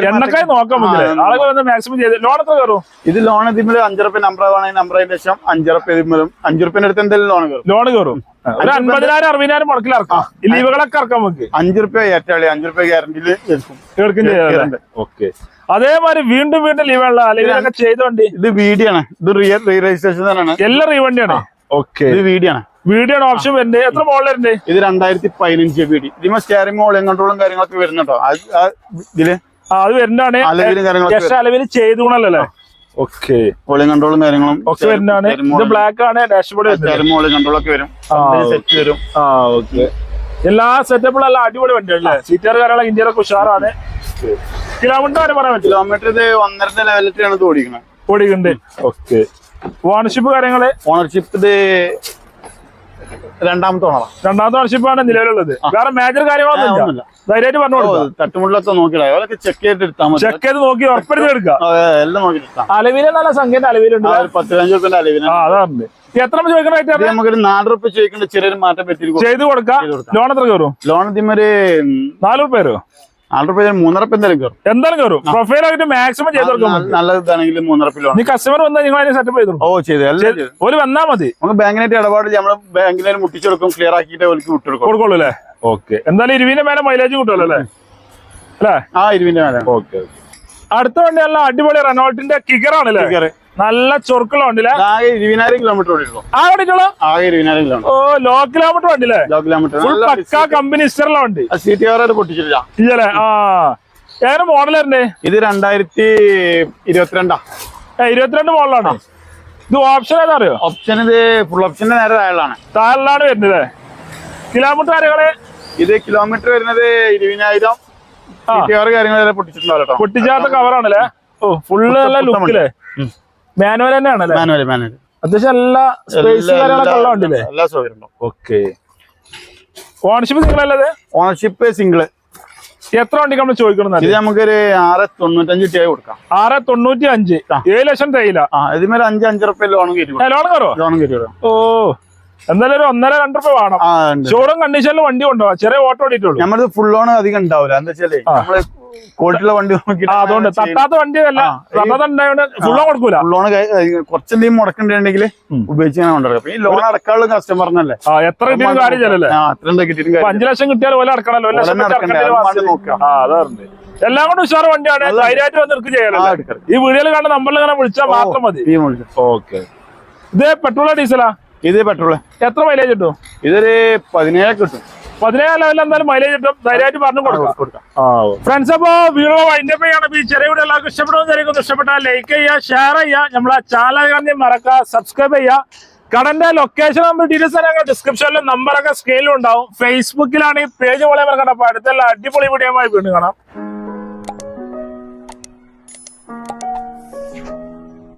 എണ്ണക്കായി നോക്കാം ആളുകൾ മാക്സിമം ചെയ്ത്. ലോൺ എത്ര കയറും? ഇത് ലോൺ ഇതിമ്മൽ അഞ്ചുറുപ്യ നമ്പർ ആണെങ്കിൽ നമ്പർ അതിന് ശേഷം അഞ്ചു എത്തിമ്പോഴും ഇതിമ്മലും അഞ്ചു റുപ്യന്റെ അടുത്ത് എന്തെങ്കിലും ലോൺ കയറും. ലോൺ കയറും. ഒരു അൻപതിനായിരം അറുപതിനായിരം മുടക്കിൽ ഇറക്കാം. ലീവുകളൊക്കെ ഇറക്കാം നമുക്ക്. അഞ്ചുറുപ്യ ഏറ്റാളി അഞ്ചു റുപ്യ ഗ്യാരണ്ടിയിൽ എടുക്കും. ഓക്കെ. അതേമാതിരി വീണ്ടും വീണ്ടും ലീവുള്ള അല്ലെങ്കിൽ ഇതൊക്കെ ചെയ്ത വണ്ടി ഇത് വീഡിയോ ആണ്. ഇത് റിയൽ രജിസ്ട്രേഷൻ തന്നെയാണ്. എല്ലാം റീവണ്ടിയാണ് ഓക്കെ. ഇത് വീഡിയോ ആണ് വീഡിയോ ഓപ്ഷൻ വരുന്നത്. എത്ര മോഡൽ വരുന്നത്? ഇത് രണ്ടായിരത്തി പതിനഞ്ച് വീഡിയോ ഇതിമ സ്റ്റാരിംഗ് മോളിംഗ് കൺട്രോളും കാര്യങ്ങളൊക്കെ വരുന്നുണ്ടോ? ഇതിൽ? അത് വരുന്നതാണ്. അലവിൽ ചെയ്തുകൊണ്ടല്ലേ ഓക്കെ. മോളിംഗ് കൺട്രോളും കാര്യങ്ങളും ഒക്കെ വരുന്നതാണ്. ഇത് ബ്ലാക്ക് ആണ് ഡാഷ്ബോർഡ് വരുന്നത്. സ്റ്റാരിംഗ് കൺട്രോൾ ഒക്കെ വരും. സെറ്റ് വരും. ആ ഓക്കെ എല്ലാ സെറ്റപ്പുകളും എല്ലാം അടിപൊളി വണ്ടിയല്ലേ സീറ്റർ കാര്യങ്ങളെ ഇന്ത്യയിലൊക്കെ ഉഷാറാണ്. കിലോമീറ്റർ വരെ പറയാൻ പറ്റില്ല കിലോമീറ്റർ ഇത് ഒന്നര ലെവലിലാണ് ഇത് ഓടിക്കുന്നത്. ഓടിക്കുന്നുണ്ട്. ഓക്കെ. ഓണർഷിപ്പ് കാര്യങ്ങൾ? ഓണർഷിപ്പ് ഇത് രണ്ടാമത്തെ ഓണറാണ് രണ്ടാമത്തെ ഓണർഷിപ്പാണ് നിലവിലുള്ളത്. വേറെ മേജർ കാര്യങ്ങളൊന്നും ധൈര്യമായിട്ട് പറഞ്ഞു തട്ടുമുള്ളൊക്കെ നോക്കിയിടാം. ചെക്ക് എടുത്താൽ മതി. ചെക്ക് ചെയ്ത് നോക്കി ഉറപ്പെടുത്തി എടുക്കാം എല്ലാം നോക്കിയിട്ട് എടുത്താം അലവിൽ നല്ല സംഖ്യ അലവിലുണ്ട് ആ, ഒരു പത്ത് പതിനഞ്ച് റുപ്യന്റെ അലവിന് ആ അതാണ് എത്ര ചോദിക്കണ ഇത് നമുക്കൊരു നാല് റുപ്യ ചോദിക്കേണ്ട ചെറിയൊരു മാറ്റം ചെയ്ത് കൊടുക്കാം. ലോൺ എത്ര കയറും? ലോൺ ഇതിമൊരു നാല് റുപ്യ വരും നാല് റുപ്യ മൂന്നര റുപ്യ എന്തായാലും കയറും എന്തായാലും കയറും പ്രൊഫൈൽ ആയിട്ട് മാക്സിമം ചെയ്ത് കൊടുക്കും നല്ല- നീ കസ്റ്റമർ വന്നാൽ നിങ്ങൾ അതിനെ സെറ്റപ്പ് ചെയ്തു ഓ ചെയ്തു. എല്ലാം ഒരു വന്നാ മതി. നമുക്ക് ബാങ്കിനായിട്ട് ഇടപാട് നമ്മൾ ബാങ്കിനായിട്ട് മുട്ടിച്ചെടുക്കും. ക്ലിയർ ആക്കിയിട്ട് അവർക്ക് വിട്ടെടുക്കും കൊടുക്കുള്ളൂ അല്ലേ? ഓക്കെ. എന്തായാലും ഇരുവിന്റെ മേലെ മൈലേജ് കിട്ടുമല്ലോ അല്ലേ? അല്ലേ? ആ ഇരുവിന്റെ മേലെ. ഓക്കെ അടുത്ത വണ്ടി നല്ല അടിപൊളി റെനോൾട്ടിന്റെ കിഗർ ആണല്ലേ? കിക്കറ്. നല്ല ചൊറുക്കുള്ള വണ്ടിയില്ലേ ആകെ ഇരുപതിനായിരം കിലോമീറ്റർ ഓടിയിട്ടുള്ളൂ. ആ വണ്ടിക്കുള്ള ആകെ ഇരുപതിനായിരം കിലോമീറ്റർ ഓ ലോ കിലോമീറ്റർ വണ്ടിയില്ലേ ലോ കിലോമീറ്റർ പക്കാ കമ്പനി ഇസ്റ്ററുള്ള വണ്ടി സി ടി ആർ പൊട്ടിച്ചിട്ടില്ല. ഇല്ലേ ആ. ഏറെ ഇത് രണ്ടായിരത്തി ഇരുപത്തിരണ്ടാ. ഇരുപത്തിരണ്ട് മോഡലാണ് ഇത് ഓപ്ഷൻ ഏതാ അറിയോ? ഓപ്ഷൻ ഇത് ഫുൾ ഓപ്ഷന്റെ നേരെ താഴെയാണ് താഴെയാണ് വരുന്നത്. കിലോമീറ്റർ കാര്യങ്ങൾ? ഇത് കിലോമീറ്റർ വരുന്നത് ഇരുപതിനായിരം. ആ. സി ടി ആർ കാര്യങ്ങൾ വരെ പൊട്ടിച്ചിട്ടുണ്ടാവും പൊട്ടിച്ചാത്ത കവറാണല്ലേ ഓ ഫുള്ള് നല്ല ലുക്കില്ലേ മാനുവൽ തന്നെയാണല്ലേ? മാനുവൽ മാനുവൽ അത്യാവശ്യം എല്ലാ സ്പേസ് കാര്യങ്ങളൊക്കെ ഉള്ള വണ്ടിയില്ലേ? എല്ലാ സൗകര്യം ഓക്കെ. ഓണർഷിപ്പ് നിങ്ങളല്ലത് ഓണർഷിപ്പ് സിംഗിൾ എത്ര വണ്ടിക്ക് നമ്മൾ ചോദിക്കണം ഇത് നമുക്കൊരു ആറ് തൊണ്ണൂറ്റഞ്ച് ടേ കൊടുക്കാം. ആറ് തൊണ്ണൂറ്റി അഞ്ച് ഏഴ് ലക്ഷം തേയില ആ ഇതിന്മേൽ അഞ്ച് അഞ്ച് റുപ്യ ലോൺ ലോൺ കയറോ ലോൺ കയറ്റി ഓ എന്തായാലും ഒരു ഒന്നര രണ്ട് രൂപ വേണം. ഷോറൂം കണ്ടീഷനിൽ വണ്ടി കൊണ്ടുപോകാം ചെറിയ ഓട്ടോ ഓടിയിട്ടുള്ളൂ. നമ്മളിത് ഫുൾ ലോൺ അധികം ഉണ്ടാവില്ല എന്താ വെച്ചാൽ നമ്മൾ ക്വാളിറ്റിയുള്ള വണ്ടി അതുകൊണ്ട് തട്ടാത്ത വണ്ടിയല്ല. ഉണ്ടായോണ്ട് കൊടുക്കൂല. ഫുൾ ലോൺ കുറച്ചെന്തെങ്കിലും മുടക്കണ്ടെങ്കിൽ. ഉപയോഗിച്ച് ഞാൻ കൊണ്ടുവരാം. ഈ ലോൺ അടക്കാനുള്ള കസ്റ്റമറിനല്ലേ ആ എത്ര കിട്ടിയും അത്ര കിട്ടിയിട്ടും അഞ്ചു ലക്ഷം കിട്ടിയാൽ പോലെ അടക്കണല്ലോ. നോക്കാം. എല്ലാം കൊണ്ടും ഉഷാറ് വണ്ടിയാണ്. ധൈര്യമായിട്ട് വന്ന് എടുക്കുക ചെയ്യാലോ ഈ വീഡിയോയിൽ കണ്ട നമ്പറിൽ ഇങ്ങനെ വിളിച്ചാൽ മാത്രം മതി. ഓക്കെ. ഇത് പെട്രോളാ ഡീസലാ? ഇത് പെട്രോൾ. എത്ര മൈലേജ് കിട്ടും? ഇതൊരു പതിനേഴ് കിട്ടും. പതിനേഴ് ലെവലിൽ എന്തായാലും മൈലേജ് കിട്ടും. ധൈര്യമായിട്ട് പറഞ്ഞു കൊടുക്കാം. ഫ്രണ്ട്സ് അപ്പോ വീഡിയോ വൈൻഡ് അപ്പ് ചെയ്യണം. ഈ ചെറിയ വീഡിയോ എല്ലാവർക്കും ഇഷ്ടപ്പെടുന്ന ഇഷ്ടപ്പെട്ടാൽ ലൈക്ക് ചെയ്യുക ഷെയർ ചെയ്യുക. നമ്മളെ ചാനൽ കണ്ടി മറക്കുക സബ്സ്ക്രൈബ് ചെയ്യുക. കടന്റെ ലൊക്കേഷൻ നമ്മൾ ഡീറ്റെയിൽസ് തന്നെ ഡിസ്ക്രിപ്ഷനിലും നമ്പറൊക്കെ സ്കെയിലും ഉണ്ടാവും. ഫേസ്ബുക്കിലാണ് ഈ പേജ് പോലെ മറക്കണം അപ്പൊ അടുത്തുള്ള അടിപൊളി വീഡിയോ വീണ്ടും കാണാം.